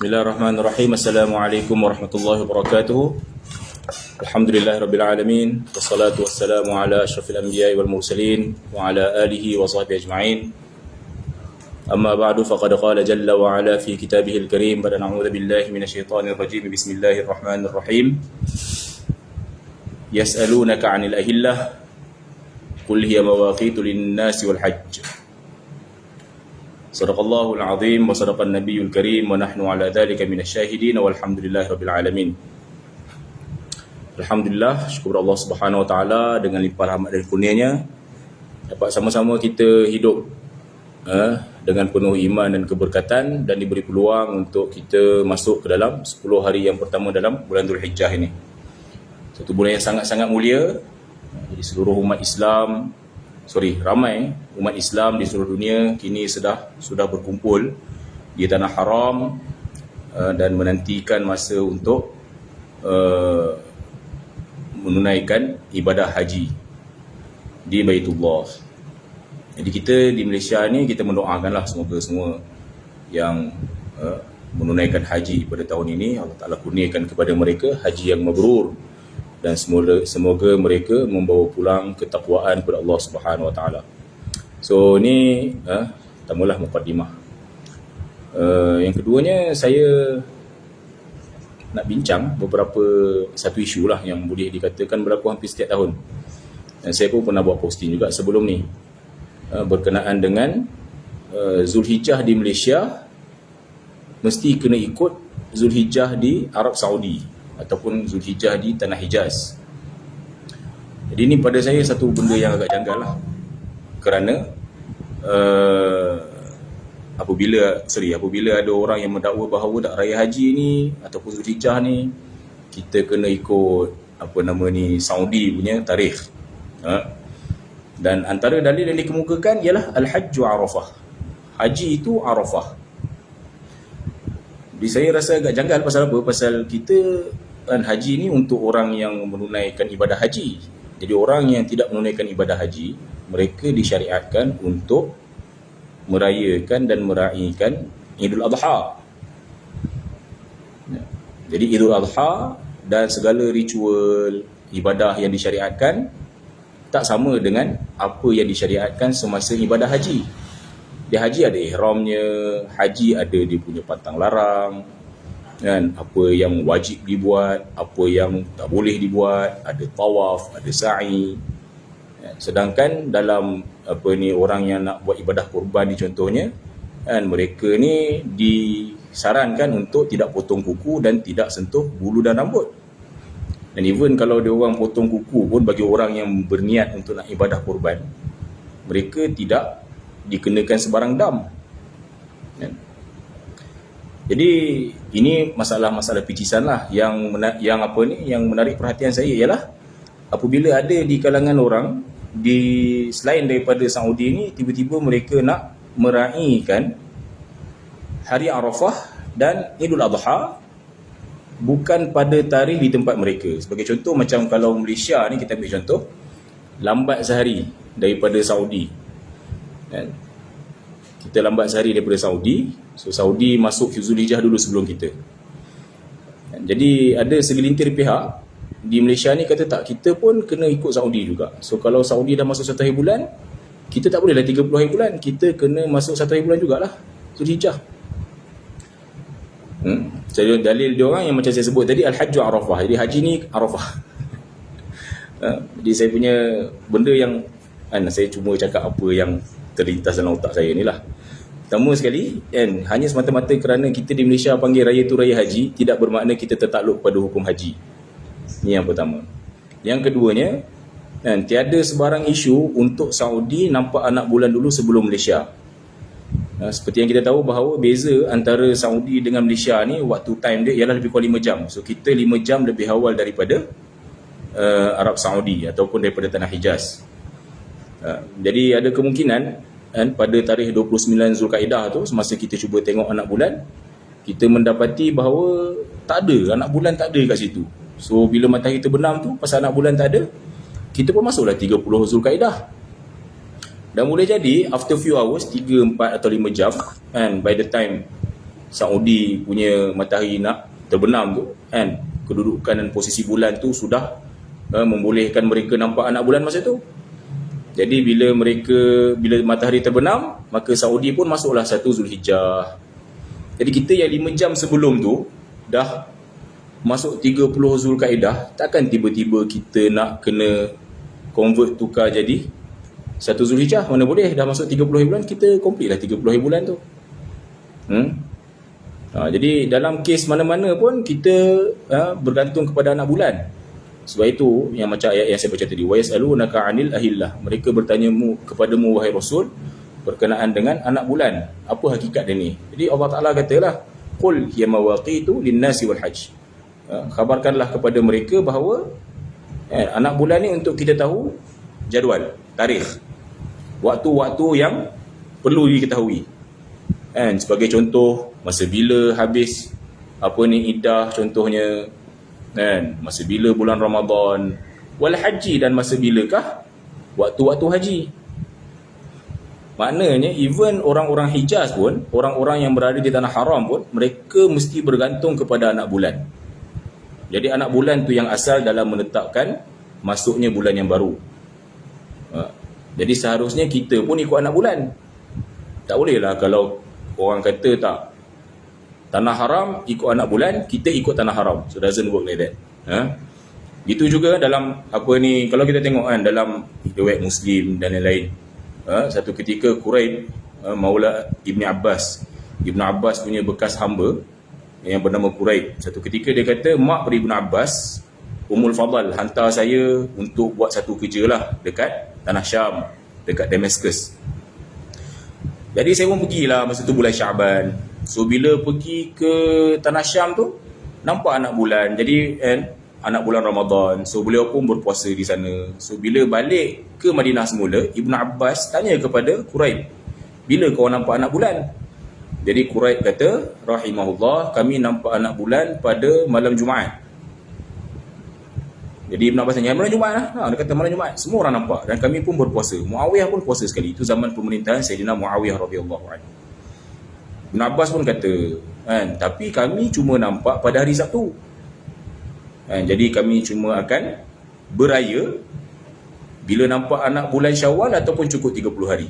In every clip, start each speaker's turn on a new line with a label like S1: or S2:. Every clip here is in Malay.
S1: Bismillahirrahmanirrahim. Assalamualaikum warahmatullahi wabarakatuh. Alhamdulillah rabbil alamin. Wassalatu wassalamu ala asyrafil anbiya'i wal mursalin wa ala alihi wa sahbihi ajma'in. أما بعد فقد قال جل وعلا في كتابه الكريم بعد نعوذ بالله من الشيطان الرجيم بسم الله الرحمن الرحيم يسألونك عن الأهلة قل هي مواقيت للناس والحج Sadaqallahu al-azim wa sadaqan nabiyul karim wa nahnu ala dhalika min asyahidin walhamdulillahi rabbil alamin. Alhamdulillah, syukur Allah Subhanahu wa taala dengan limpah rahmat dan kurnianya dapat sama-sama kita hidup eh, dengan penuh iman dan keberkatan dan diberi peluang untuk kita masuk ke dalam 10 hari yang pertama dalam bulan Dhuhr ini. Satu bulan yang sangat-sangat mulia jadi seluruh umat Islam sorry, ramai umat Islam di seluruh dunia kini sudah sudah berkumpul di tanah haram uh, dan menantikan masa untuk uh, menunaikan ibadah haji di Baitullah. Jadi kita di Malaysia ni kita mendoakanlah semoga semua yang uh, menunaikan haji pada tahun ini Allah Taala kurniakan kepada mereka haji yang mabrur dan semoga semoga mereka membawa pulang ketakwaan kepada Allah Subhanahu Wa Taala. So ni uh, tamulah mukadimah. Uh, yang keduanya saya nak bincang beberapa satu isu lah yang boleh dikatakan berlaku hampir setiap tahun. Dan saya pun pernah buat posting juga sebelum ni uh, berkenaan dengan uh, Zulhijjah di Malaysia mesti kena ikut Zulhijjah di Arab Saudi ataupun Zulhijjah di Tanah Hijaz. Jadi ini pada saya satu benda yang agak janggal lah. Kerana uh, apabila sorry apabila ada orang yang mendakwa bahawa tak raya haji ni ataupun Zulhijjah ni kita kena ikut apa nama ni Saudi punya tarikh ha? dan antara dalil yang dikemukakan ialah Al-Hajju Arafah haji itu Arafah jadi saya rasa agak janggal pasal apa pasal kita kan haji ni untuk orang yang menunaikan ibadah haji jadi orang yang tidak menunaikan ibadah haji mereka disyariatkan untuk merayakan dan meraihkan Idul Adha. Ya. Jadi Idul Adha dan segala ritual ibadah yang disyariatkan tak sama dengan apa yang disyariatkan semasa ibadah haji. Di haji ada ihramnya, haji ada dia punya pantang larang, kan apa yang wajib dibuat, apa yang tak boleh dibuat, ada tawaf, ada sa'i. Ya. Sedangkan dalam apa ni orang yang nak buat ibadah kurban ni contohnya kan mereka ni disarankan untuk tidak potong kuku dan tidak sentuh bulu dan rambut dan even kalau dia orang potong kuku pun bagi orang yang berniat untuk nak ibadah kurban mereka tidak dikenakan sebarang dam kan? Jadi ini masalah-masalah picisan lah yang yang apa ni yang menarik perhatian saya ialah apabila ada di kalangan orang di selain daripada Saudi ni tiba-tiba mereka nak meraihkan hari Arafah dan Idul Adha bukan pada tarikh di tempat mereka. Sebagai contoh macam kalau Malaysia ni kita ambil contoh lambat sehari daripada Saudi. Kan? Kita lambat sehari daripada Saudi. So Saudi masuk Zulhijjah dulu sebelum kita. Jadi ada segelintir pihak di Malaysia ni kata tak kita pun kena ikut Saudi juga so kalau Saudi dah masuk satu hari bulan kita tak boleh lah 30 hari bulan kita kena masuk satu hari bulan jugalah Zulhijjah hmm. jadi dalil dia orang yang macam saya sebut tadi Al-Hajju Arafah jadi haji ni Arafah ha? jadi saya punya benda yang kan, saya cuma cakap apa yang terlintas dalam otak saya ni lah Pertama sekali, kan, hanya semata-mata kerana kita di Malaysia panggil raya tu raya haji, tidak bermakna kita tertakluk pada hukum haji. Ini yang pertama. Yang keduanya, kan, tiada sebarang isu untuk Saudi nampak anak bulan dulu sebelum Malaysia. Ha, seperti yang kita tahu bahawa beza antara Saudi dengan Malaysia ni waktu time dia ialah lebih kurang 5 jam. So kita 5 jam lebih awal daripada uh, Arab Saudi ataupun daripada Tanah Hijaz. Uh, jadi ada kemungkinan kan, pada tarikh 29 Zulkaidah tu semasa kita cuba tengok anak bulan kita mendapati bahawa tak ada anak bulan tak ada kat situ. So bila matahari terbenam tu pasal anak bulan tak ada, kita pun masuklah 30 Zulkaidah. Dan boleh jadi after few hours, 3, 4 atau 5 jam, and by the time Saudi punya matahari nak terbenam tu kan kedudukan dan posisi bulan tu sudah uh, membolehkan mereka nampak anak bulan masa tu jadi bila mereka bila matahari terbenam maka Saudi pun masuklah satu Zulhijjah jadi kita yang 5 jam sebelum tu dah masuk 30 Zulkaidah takkan tiba-tiba kita nak kena convert tukar jadi satu Zulhijjah mana boleh dah masuk 30 hari bulan kita complete lah 30 hari bulan tu hmm? Ha, jadi dalam kes mana-mana pun kita ha, bergantung kepada anak bulan. Sebab itu yang macam ayat yang saya baca tadi, wa yasalunaka 'anil ahillah. Mereka bertanya mu kepadamu wahai Rasul berkenaan dengan anak bulan. Apa hakikat dia ni? Jadi Allah Taala katalah, "Qul hiya mawaqitu lin-nasi wal hajj." Ha, khabarkanlah kepada mereka bahawa eh, anak bulan ni untuk kita tahu jadual, tarikh. Waktu-waktu yang perlu diketahui. Kan sebagai contoh masa bila habis apa ni iddah contohnya kan? Masa bila bulan Ramadan? Wal haji dan masa bilakah? Waktu-waktu haji. Maknanya even orang-orang Hijaz pun orang-orang yang berada di tanah haram pun mereka mesti bergantung kepada anak bulan. Jadi anak bulan tu yang asal dalam menetapkan masuknya bulan yang baru. Ha. jadi seharusnya kita pun ikut anak bulan. Tak bolehlah kalau orang kata tak tanah haram ikut anak bulan kita ikut tanah haram. So doesn't work like that. Ha? itu juga dalam apa ni kalau kita tengok kan dalam riwayat muslim dan lain-lain ha? satu ketika Quraib ha, Maula Ibni Abbas. Ibn Abbas punya bekas hamba yang bernama Quraib. Satu ketika dia kata mak pada Ibn Abbas Umul Fadal hantar saya untuk buat satu kerja lah dekat Tanah Syam dekat Damascus. Jadi saya pun pergilah masa tu bulan Syaban So bila pergi ke Tanah Syam tu nampak anak bulan. Jadi kan anak bulan Ramadan. So beliau pun berpuasa di sana. So bila balik ke Madinah semula, Ibnu Abbas tanya kepada Quraib, "Bila kau nampak anak bulan?" Jadi Quraib kata, "Rahimahullah, kami nampak anak bulan pada malam Jumaat." Jadi Ibn Abbas tanya, malam Jumaat lah. Ha, dia kata malam Jumaat. Semua orang nampak. Dan kami pun berpuasa. Muawiyah pun puasa sekali. Itu zaman pemerintahan Sayyidina Muawiyah radhiyallahu anhu. Ibn Abbas pun kata kan tapi kami cuma nampak pada hari Sabtu. Kan jadi kami cuma akan beraya bila nampak anak bulan Syawal ataupun cukup 30 hari.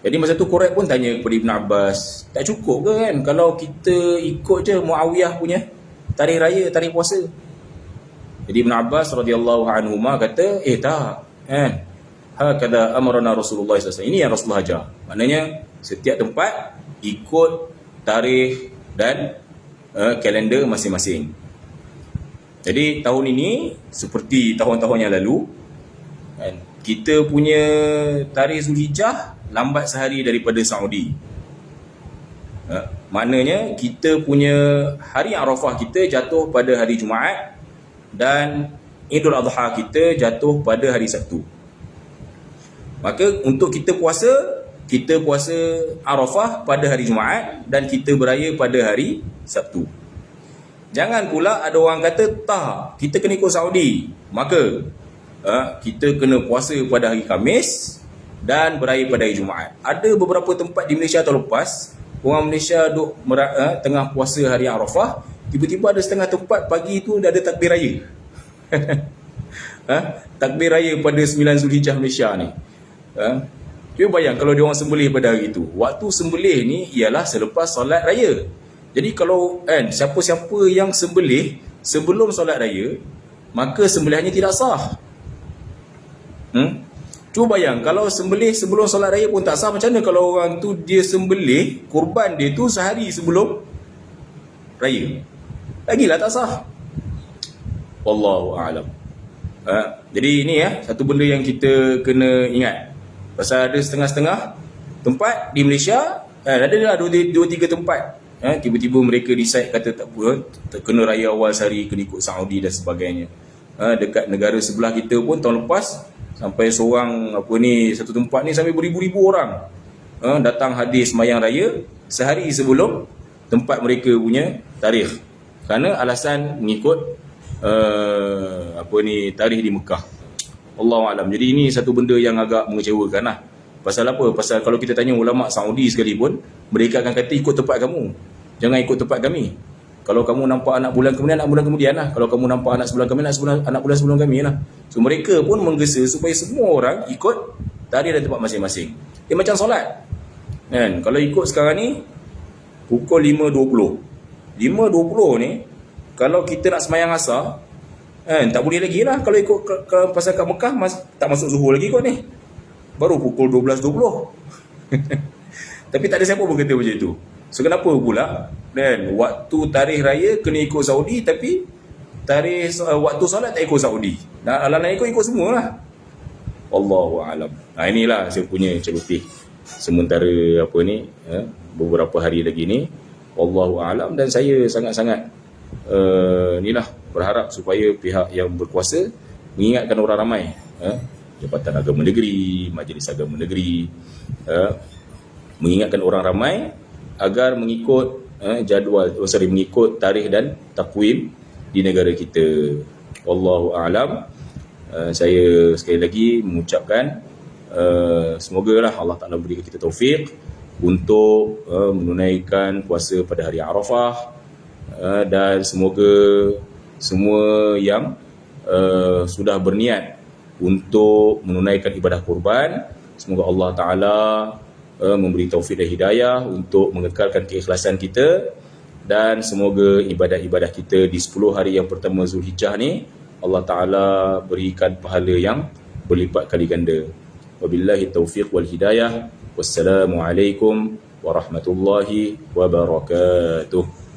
S1: Jadi masa tu Quraib pun tanya kepada Ibn Abbas tak cukup ke kan kalau kita ikut je Muawiyah punya tarikh raya tarikh puasa? Jadi Ibn Abbas radhiyallahu anhu kata eh tak kan hakada amarna Rasulullah SAW. Ini yang Rasulullah ajar. Maknanya setiap tempat ikut tarikh dan uh, kalender masing-masing. Jadi tahun ini seperti tahun-tahun yang lalu kan, kita punya tarikh Zulhijjah lambat sehari daripada Saudi. Uh, maknanya kita punya hari Arafah kita jatuh pada hari Jumaat dan Idul Adha kita jatuh pada hari Sabtu. Maka untuk kita puasa, kita puasa Arafah pada hari Jumaat dan kita beraya pada hari Sabtu. Jangan pula ada orang kata tak, kita kena ikut Saudi. Maka uh, kita kena puasa pada hari Kamis dan beraya pada hari Jumaat. Ada beberapa tempat di Malaysia tahun lepas, orang Malaysia duk uh, tengah puasa hari Arafah, tiba-tiba ada setengah tempat pagi itu dah ada takbir raya. uh, takbir raya pada 9 Zulhijjah Malaysia ni. Ha? Cuba bayang kalau dia orang sembelih pada hari itu. Waktu sembelih ni ialah selepas solat raya. Jadi kalau kan siapa-siapa yang sembelih sebelum solat raya, maka sembelihannya tidak sah. Hmm? Cuba bayang kalau sembelih sebelum solat raya pun tak sah macam mana kalau orang tu dia sembelih kurban dia tu sehari sebelum raya. Lagilah tak sah. Wallahu a'lam. Ha? Jadi ini ya satu benda yang kita kena ingat. Pasal ada setengah-setengah tempat di Malaysia, eh, ada lah dua, dua tiga tempat. Eh, tiba-tiba mereka decide kata tak apa, kena raya awal sehari, kena ikut Saudi dan sebagainya. Eh, dekat negara sebelah kita pun tahun lepas, sampai seorang apa ni satu tempat ni sampai beribu-ribu orang eh, datang hadis mayang raya sehari sebelum tempat mereka punya tarikh. Kerana alasan mengikut uh, apa ni tarikh di Mekah. Allah alam. Jadi ini satu benda yang agak mengecewakan lah. Pasal apa? Pasal kalau kita tanya ulama Saudi sekalipun, mereka akan kata ikut tempat kamu. Jangan ikut tempat kami. Kalau kamu nampak anak bulan kemudian anak bulan kemudian lah. Kalau kamu nampak anak sebulan kemudian anak, sebulan, anak bulan sebelum kami lah. So mereka pun menggesa supaya semua orang ikut tarikh dan tempat masing-masing. Dia macam solat. Kan? Kalau ikut sekarang ni pukul 5.20 5.20 ni kalau kita nak semayang asar kan tak boleh lagi lah kalau ikut ke, ke pasal kat Mekah mas, tak masuk zuhur lagi kot ni. Baru pukul 12.20 tapi tak ada siapa pun kata macam tu so kenapa pula? Dan waktu tarikh raya kena ikut Saudi tapi tarikh uh, waktu solat tak ikut Saudi. Dan ala nak ikut ikut semua lah. Allahu alam. Ha inilah saya punya celoteh sementara apa ni eh, beberapa hari lagi ni Allahu alam. Dan saya sangat-sangat uh, inilah berharap supaya pihak yang berkuasa mengingatkan orang ramai eh, Jabatan Agama Negeri, Majlis Agama Negeri eh, mengingatkan orang ramai agar mengikut eh, jadual oh, sorry mengikut tarikh dan takwim di negara kita. Wallahu alam. Uh, saya sekali lagi mengucapkan uh, semoga lah Allah Taala beri kita taufik untuk uh, menunaikan puasa pada hari Arafah uh, dan semoga semua yang uh, sudah berniat untuk menunaikan ibadah kurban semoga Allah taala uh, memberi taufik dan hidayah untuk mengekalkan keikhlasan kita dan semoga ibadah-ibadah kita di 10 hari yang pertama Zulhijjah ni Allah taala berikan pahala yang berlipat kali ganda. Wabillahi taufiq wal hidayah. Wassalamualaikum warahmatullahi wabarakatuh